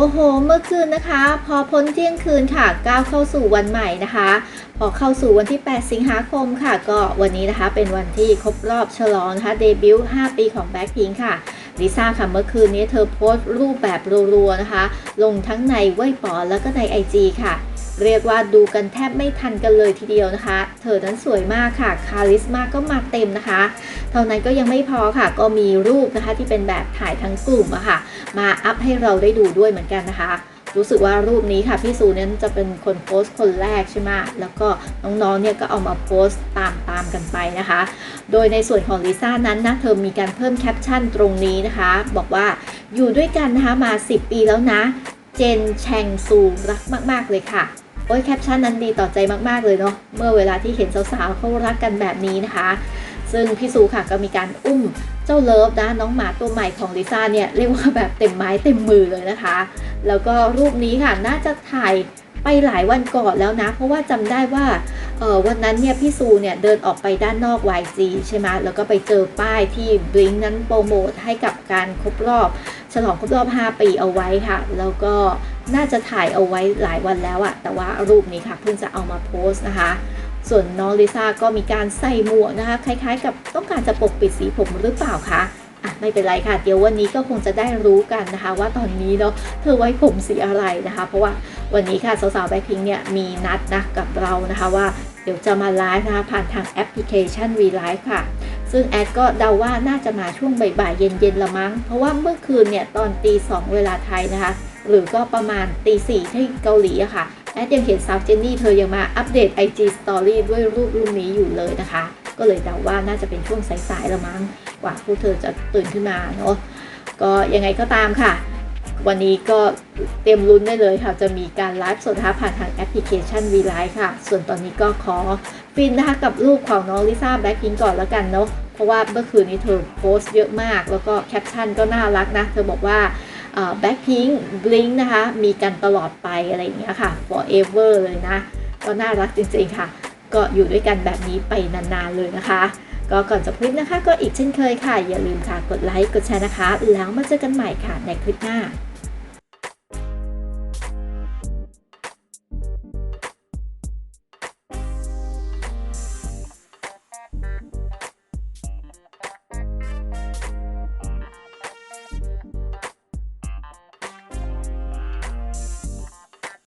โอ้โห เมื่อคืนนะคะ พอพ้นเที่ยงคืนค่ะก้าวเข้าสู่วันใหม่นะคะ พอเข้าสู่วันที่ 8 สิงหาคมค่ะ ก็วันนี้นะคะเป็นวันที่ครบรอบฉลองนะคะเดบิวต์ 5 ปีของแบ็คพิงค่ะลิซ่าค่ะเมื่อคืนนี้เธอโพสต์รูปแบบรัวๆนะคะ ลงทั้งในเว่ยปอแล้วก็ใน IG ค่ะ เรียกว่าดูกันแทบไม่ทันกันเลยทีเดียวนะคะ เธอนั้นสวยมากค่ะ คาริสมาก็มาเต็มนะคะ เท่านั้นก็ยังไม่พอค่ะ ก็มีรูปนะคะที่เป็นแบบถ่ายทั้งกลุ่มอะค่ะ มาอัพให้เราได้ดูด้วยเหมือนกันนะคะรู้สึกว่ารูปนี้ค่ะพี่ซูเนี่ยจะเป็นคนโพสต์คนแรกใช่ไหมแล้วก็น้องๆเนี่ยก็เอามาโพสต์ตามตามๆกันไปนะคะ โดยในส่วนของลิซ่านั้นนะเธอมีการเพิ่มแคปชั่นตรงนี้นะคะ บอกว่าอยู่ด้วยกันนะคะมา 10 ปีแล้วนะ เจนแชงซูรักมาก ๆ เลยค่ะ โอ้ยแคปชั่นนั้นดีต่อใจมากๆเลยเนาะเมื่อเวลาที่เห็นสาวๆเขารักกันแบบนี้นะคะ ซึ่งพี่ซูค่ะก็มีการอุ้มเจ้าเลิฟนะน้องหมาตัวใหม่ของลิซ่าเนี่ยเรียกว่าแบบเต็มไม้เต็มมือเลยนะคะ แล้วก็รูปนี้ค่ะน่าจะถ่ายไปหลายวันก่อนแล้วนะ เพราะว่าจำได้ว่าออวันนั้นเนี่ยพี่ซูเนี่ยเดินออกไปด้านนอก YG ใช่ไหมแล้วก็ไปเจอป้ายที่บลิงนั้นโปรโมทให้กับการครบรอบ ฉลองครบรอบ 5 ปีเอาไว้ค่ะ แล้วก็ น่าจะถ่ายเอาไว้หลายวันแล้วอะแต่ว่ารูปนี้ค่ะเพิ่งจะเอามาโพสต์นะคะ ส่วนน้องลิซ่าก็มีการใส่หมวกนะคะ คล้ายๆ กับต้องการจะปกปิดสีผมหรือเปล่าคะอะไม่เป็นไรค่ะ เดี๋ยววันนี้ก็คงจะได้รู้กันนะคะ ว่าตอนนี้เนาะเธอไว้ผมสีอะไรนะคะ เพราะว่าวันนี้ค่ะสาวๆแบ็คพิงเนี่ยมีนัดนะกับเรานะคะว่าเดี๋ยวจะมาไลฟ์นะคะผ่านทางแอปพลิเคชัน V Live ค่ะ ซึ่งแอดก็เดาว่าน่าจะมาช่วงบ่ายๆเย็นๆละมั้ง เพราะว่าเมื่อคืนเนี่ยตอนตีสองเวลาไทยนะคะ หรือก็ประมาณตีสี่ที่เกาหลีอะค่ะแอดยังเห็นสาวเจนนี่เธอยังมาอัปเดต IG Story ด้วยรูปรูปนี้อยู่เลยนะคะ ก็เลยเดาว่าน่าจะเป็นช่วงสายๆละมั้งกว่าพวกเธอจะตื่นขึ้นมาเนาะก็ยังไงก็ตามค่ะ วันนี้ก็เตรียมลุ้นได้เลยค่ะ จะมีการไลฟ์สดนะคะผ่านทางแอปพลิเคชัน V Live ค่ะ ส่วนตอนนี้ก็ขอฟินนะคะกับรูปของน้องลิซ่าแบล็คพิงก่อนแล้วกันเนาะเพราะว่าเมื่อคืนนี้เธอโพสต์เยอะมาก แล้วก็แคปชั่นก็น่ารักนะ เธอบอกว่า แบ็คพิงบลิงนะคะ มีกันตลอดไปอะไรอย่างเงี้ยค่ะ forever เลยนะ ก็น่ารักจริงๆค่ะ ก็อยู่ด้วยกันแบบนี้ไปนานๆเลยนะคะ ก็ก่อนจะคลิปนะคะ ก็อีกเช่นเคยค่ะ อย่าลืมค่ะกดไลค์กดแชร์นะคะ แล้วมาเจอกันใหม่ค่ะในคลิปหน้า